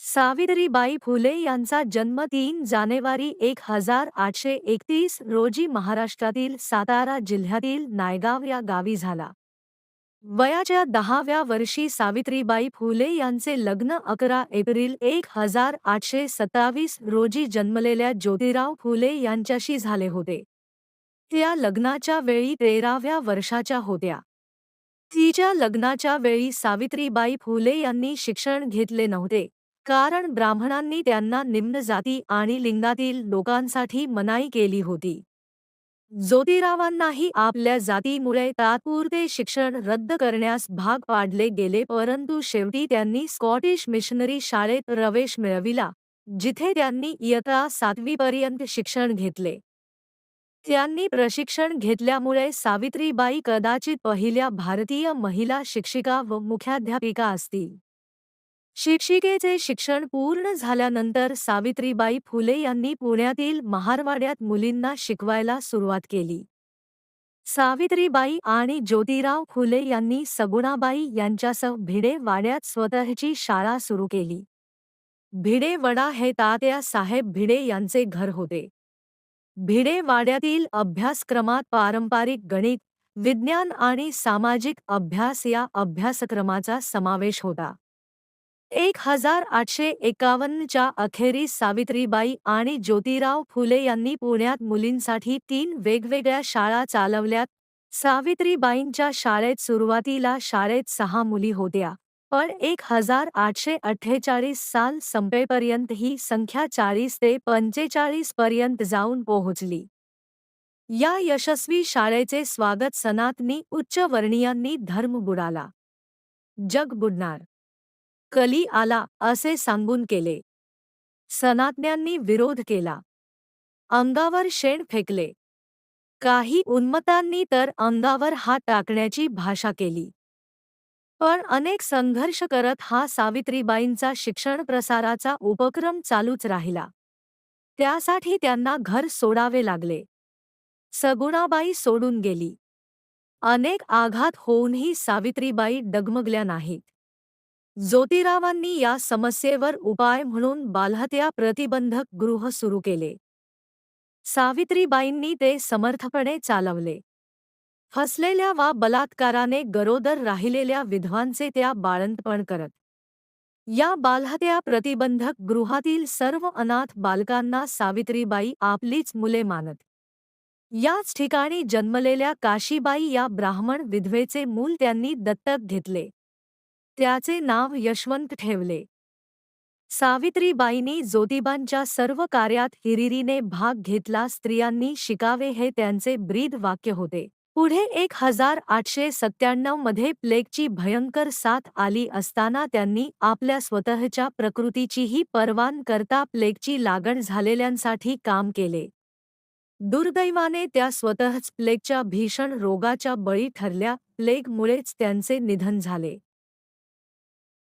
सावित्रीबाई फुले यांचा जन्म तीन जानेवारी एक हजार आठशे एकतीस रोजी महाराष्ट्रातील सातारा जिल्ह्यातील नायगाव या गावी झाला. वयाच्या दहाव्या वर्षी सावित्रीबाई फुले यांचे लग्न अकरा एप्रिल एक हजार आठशे सत्तावीस रोजी जन्मलेल्या ज्योतिराव फुले यांच्याशी झाले होते. त्या लग्नाच्या वेळी तेराव्या वर्षाच्या होत्या. तिच्या लग्नाच्या वेळी सावित्रीबाई फुले यांनी शिक्षण घेतले नव्हते. कारण ब्राह्मणांनी त्यांना निम्न जाती आणि लिंगातील लोकांसाठी मनाई केली होती. ज्योतिरावांनाही आपल्या जातीमुळे तात्पुरते शिक्षण रद्द करण्यास भाग पाडले गेले परंतु शेवटी त्यांनी स्कॉटिश मिशनरी शाळेत प्रवेश मिळविला जिथे त्यांनी इयत्ता सातवीपर्यंत शिक्षण घेतले. त्यांनी प्रशिक्षण घेतल्यामुळे सावित्रीबाई कदाचित पहिल्या भारतीय महिला शिक्षिका व मुख्याध्यापिका असतील. शिक्षिकेचे शिक्षण पूर्ण झाल्यानंतर सावित्रीबाई फुले यांनी पुण्यातील महारवाड्यात मुलींना शिकवायला सुरुवात केली. सावित्रीबाई आणि ज्योतिराव फुले यांनी सगुणाबाई यांच्यासह भिडे वाड्यात स्वतःची शाळा सुरू केली. भिडे वडा हे तात्या साहेब भिडे यांचे घर होते. भिडे वाड्यातील अभ्यासक्रमात पारंपरिक गणित विज्ञान आणि सामाजिक अभ्यास या अभ्यासक्रमाचा समावेश होता. एक हजार आठशे एकावन्नच्या अखेरीस सावित्रीबाई आणि ज्योतिराव फुले यांनी पुण्यात मुलींसाठी तीन वेगवेगळ्या शाळा चालवल्यात सावित्रीबाईंच्या शाळेत सुरुवातीला शाळेत सहा मुली होत्या पण एक हजार आठशे अठ्ठेचाळीस साल संपेपर्यंत ही संख्या चाळीस ते पंचेचाळीस पर्यंत जाऊन पोहोचली. या यशस्वी शाळेचे स्वागत सनातनी उच्चवर्णीयांनी धर्म बुडाला. जग बुडणार. कली आला असे सांगून केले. सनातन्यांनी विरोध केला. अंगावर शेण फेकले. काही उन्मतांनी तर अंगावर हात टाकण्याची भाषा केली. पण अनेक संघर्ष करत हा सावित्रीबाईंचा शिक्षण प्रसाराचा उपक्रम चालूच राहिला. त्यासाठी त्यांना घर सोडावे लागले. सगुणाबाई सोडून गेली. अनेक आघात होऊनही सावित्रीबाई डगमगल्या नाहीत. ज्योतिरावांनी या समस्येवर उपाय म्हणून बालहत्या प्रतिबंधक गृह सुरू केले. सावित्रीबाईंनी ते समर्थपणे चालवले. फसलेल्या वा बलात्काराने गरोदर राहिलेल्या विधवांचे त्या बाळंतपण करत. या बालहत्या प्रतिबंधक गृहातील सर्व अनाथ बालकांना सावित्रीबाई आपलीच मुले मानत. याच ठिकाणी जन्मलेल्या काशीबाई या ब्राह्मण विधवेचे मूल त्यांनी दत्तक घेतले. त्याचे नाव यशवंत ठेवले. सावित्रीबाईंनी ज्योतिबांच्या सर्व कार्यात हिरिरीने भाग घेतला. स्त्रियांनी शिकावे हे त्यांचे ब्रीद वाक्य होते. पुढे एक हजार आठशे सत्त्याण्णवमध्ये प्लेगची भयंकर साथ आली असताना त्यांनी आपल्या स्वतःच्या प्रकृतीचीही परवान करता प्लेगची लागण झालेल्यांसाठी काम केले. दुर्दैवाने त्या स्वतःच प्लेगच्या भीषण रोगाच्या बळी ठरल्या. प्लेगमुळेच त्यांचे निधन झाले.